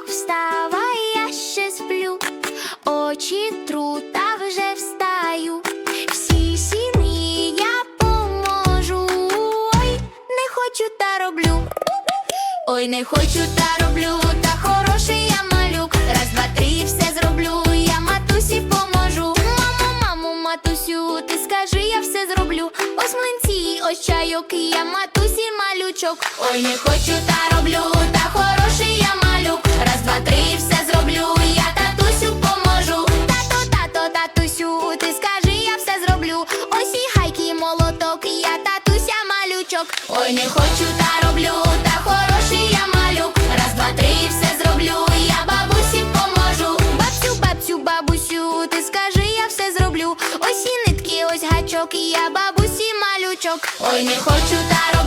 малючок, вставай, я ще сплю, очі тру та вже встаю. Всі сім'ї я поможу. Ой, не хочу та роблю. Ой, не хочу та роблю, та хороший я малюк. Раз, два, три, все зроблю. Я матусі поможу. Мамо, мамо, матусю, ти скажи, я все зроблю. Ось млинці, ось чайок, я матусі малючок. Ой, не хочу та роблю, та хороший я малюк. Ось гайки, молоток, я татуся малючок. Ой, не хочу та роблю, та хороший я малюк. Раз, два, три, все зроблю. Я бабусі поможу. Бабцю, бабцю, бабусю, ти скажи, я все зроблю. Ось і нитки, ось гачок, я бабусі малючок. Ой, не хочу та роблю,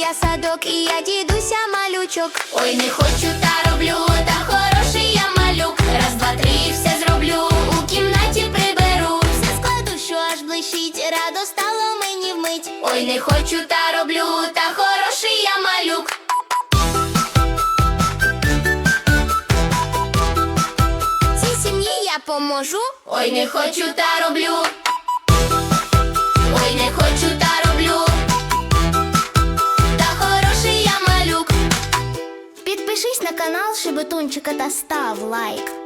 я садок, і я дідуся малючок. Ой, не хочу та роблю, та хороший я малюк. Раз, два, три, все зроблю. У кімнаті приберу. Все складу, що аж блищить, радо стало мені вмить. Ой, не хочу та роблю, та хороший я малюк. Цій сім'ї я поможу. Ой, не хочу та роблю. Канал Шебетунчика та став лайк.